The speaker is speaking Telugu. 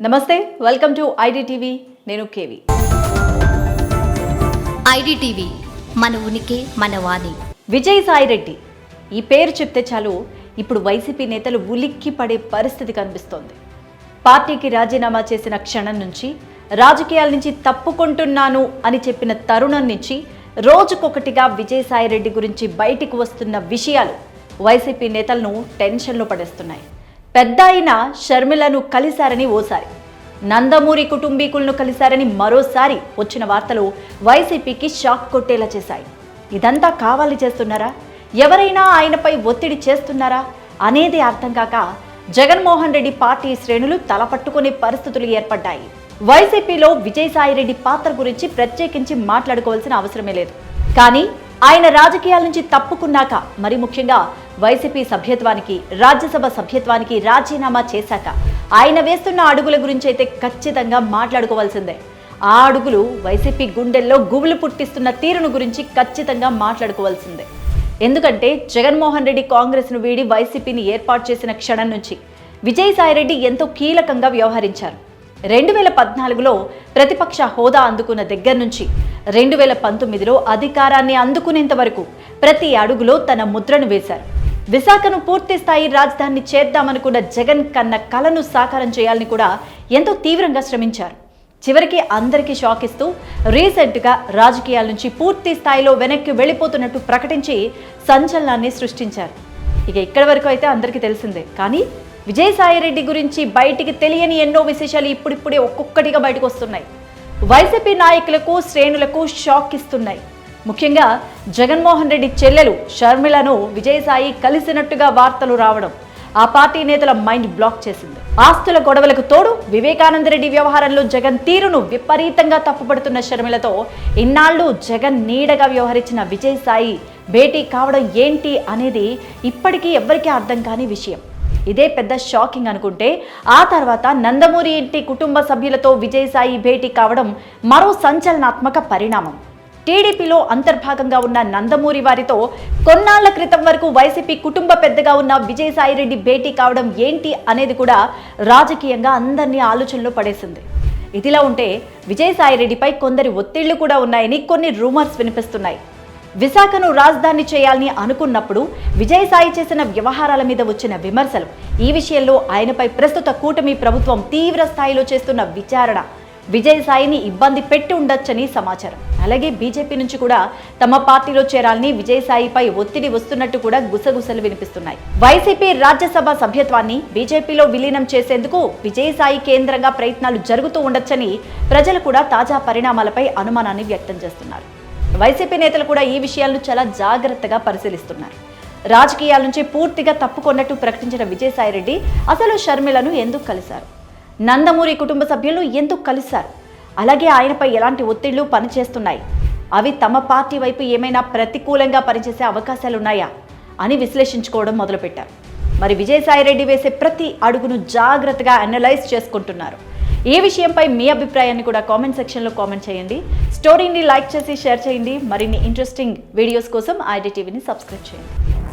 నమస్తే వెల్కమ్ టు ఐడిటీవీ నేను కేవి. ఐడిటీవీ మన ఉనికి మన వాణి. విజయసాయి రెడ్డి ఈ పేరు చెప్తే చాలు ఇప్పుడు వైసీపీ నేతలు ఉలిక్కి పడే పరిస్థితి కనిపిస్తోంది. పార్టీకి రాజీనామా చేసిన క్షణం నుంచి రాజకీయాల నుంచి తప్పుకుంటున్నాను అని చెప్పిన తరుణం నుంచి రోజుకొకటిగా విజయసాయి రెడ్డి గురించి బయటికి వస్తున్న విషయాలు వైసీపీ నేతలను టెన్షన్లో పడేస్తున్నాయి. పెద్ద అయిన షర్మిలను కలిశారని ఓసారి. నందమూరి కుటుంబీకులను కలిశారని మరోసారి వచ్చిన వార్తలు వైసీపీకి షాక్ కొట్టేలా చేశాయి. ఇదంతా కావాలి చేస్తున్నారా? ఎవరైనా ఆయనపై ఒత్తిడి చేస్తున్నారా? అనేది అర్థం కాక జగన్మోహన్ రెడ్డి పార్టీ శ్రేణులు తలపట్టుకునే పరిస్థితులు ఏర్పడ్డాయి. వైసీపీలో విజయసాయిరెడ్డి పాత్ర గురించి ప్రత్యేకించి మాట్లాడుకోవాల్సిన అవసరమే లేదు. కానీ ఆయన రాజకీయాల నుంచి తప్పుకున్నాక మరి ముఖ్యంగా వైసీపీ సభ్యత్వానికి రాజ్యసభ సభ్యత్వానికి రాజీనామా చేశాక ఆయన వేస్తున్న అడుగుల గురించి అయితే ఖచ్చితంగా మాట్లాడుకోవాల్సిందే. ఆ అడుగులు వైసీపీ గుండెల్లో గుబులు పుట్టిస్తున్న తీరును గురించి ఖచ్చితంగా మాట్లాడుకోవాల్సిందే. ఎందుకంటే జగన్మోహన్ రెడ్డి కాంగ్రెస్ను వీడి వైసీపీని ఏర్పాటు చేసిన క్షణం నుంచి విజయసాయిరెడ్డి ఎంతో కీలకంగా వ్యవహరించారు. రెండు వేల పద్నాలుగులో ప్రతిపక్ష హోదా అందుకున్న దగ్గర నుంచి రెండు వేల పంతొమ్మిదిలో అధికారాన్ని అందుకునేంత వరకు ప్రతి అడుగులో తన ముద్రను వేశారు. విశాఖను పూర్తి స్థాయి రాజధాని చేద్దామనుకున్న జగన్ కన్న కలను సాకారం చేయాలని కూడా ఎంతో తీవ్రంగా శ్రమించారు. చివరికి అందరికీ షాక్ ఇస్తూ రీసెంట్గా రాజకీయాల నుంచి పూర్తి స్థాయిలో వెనక్కి వెళ్ళిపోతున్నట్టు ప్రకటించి సంచలనాన్ని సృష్టించారు. ఇక ఇక్కడి వరకు అయితే అందరికీ తెలిసిందే. కానీ విజయసాయిరెడ్డి గురించి బయటికి తెలియని ఎన్నో విశేషాలు ఇప్పుడిప్పుడే ఒక్కొక్కటిగా బయటకు వస్తున్నాయి. వైసీపీ నాయకులకు శ్రేణులకు షాక్ ఇస్తున్నాయి. ముఖ్యంగా జగన్మోహన్ రెడ్డి చెల్లెలు షర్మిలను విజయసాయి కలిసినట్టుగా వార్తలు రావడం ఆ పార్టీ నేతల మైండ్ బ్లాక్ చేసింది. ఆస్తుల గొడవలకు తోడు వివేకానంద రెడ్డి వ్యవహారంలో జగన్ తీరును విపరీతంగా తప్పుపడుతున్న షర్మిలతో ఇన్నాళ్ళు జగన్ నీడగా వ్యవహరించిన విజయసాయి భేటీ కావడం ఏంటి అనేది ఇప్పటికీ ఎవ్వరికీ అర్థం కాని విషయం. ఇదే పెద్ద షాకింగ్ అనుకుంటే ఆ తర్వాత నందమూరి ఇంటి కుటుంబ సభ్యులతో విజయసాయి భేటీ కావడం మరో సంచలనాత్మక పరిణామం. టీడీపీలో అంతర్భాగంగా ఉన్న నందమూరి వారితో కొన్నాళ్ళ క్రితం వరకు వైసీపీ కుటుంబ పెద్దగా ఉన్న విజయసాయిరెడ్డి భేటీ కావడం ఏంటి అనేది కూడా రాజకీయంగా అందరినీ ఆలోచనలో పడేసింది. ఇదిలా ఉంటే విజయసాయిరెడ్డిపై కొందరి ఒత్తిళ్ళు కూడా ఉన్నాయని కొన్ని రూమర్స్ వినిపిస్తున్నాయి. విశాఖను రాజధాని చేయాలని అనుకున్నప్పుడు విజయసాయి చేసిన వ్యవహారాల మీద వచ్చిన విమర్శలు ఈ విషయంలో ఆయనపై ప్రస్తుత కూటమి ప్రభుత్వం తీవ్ర స్థాయిలో చేస్తున్న విచారణ విజయసాయిని ఇబ్బంది పెట్టి ఉండొచ్చని సమాచారం. అలాగే బీజేపీ నుంచి కూడా తమ పార్టీలో చేరాలని విజయసాయిపై ఒత్తిడి వస్తున్నట్టు కూడా గుసగుసలు వినిపిస్తున్నాయి. వైసీపీ రాజ్యసభ సభ్యత్వాన్ని బీజేపీలో విలీనం చేసేందుకు విజయసాయి కేంద్రంగా ప్రయత్నాలు జరుగుతూ ఉండొచ్చని ప్రజలు కూడా తాజా పరిణామాలపై అనుమానాన్ని వ్యక్తం చేస్తున్నారు. వైసీపీ నేతలు కూడా ఈ విషయాలను చాలా జాగ్రత్తగా పరిశీలిస్తున్నారు. రాజకీయాల నుంచి పూర్తిగా తప్పుకొన్నట్టు ప్రకటించిన విజయసాయిరెడ్డి అసలు షర్మిలను ఎందుకు కలిశారు? నందమూరి కుటుంబ సభ్యులు ఎందుకు కలిశారు? అలాగే ఆయనపై ఎలాంటి ఒత్తిళ్ళు పనిచేస్తున్నాయి? అవి తమ పార్టీ వైపు ఏమైనా ప్రతికూలంగా పనిచేసే అవకాశాలున్నాయా? అని విశ్లేషించుకోవడం మొదలుపెట్టారు. మరి విజయసాయిరెడ్డి వేసే ప్రతి అడుగును జాగ్రత్తగా అనలైజ్ చేసుకుంటున్నారు. ఈ విషయంపై మీ అభిప్రాయాన్ని కూడా కామెంట్ సెక్షన్లో కామెంట్ చేయండి. స్టోరీని లైక్ చేసి షేర్ చేయండి. మరిన్ని ఇంట్రెస్టింగ్ వీడియోస్ కోసం ఐడి టీవీని సబ్స్క్రైబ్ చేయండి.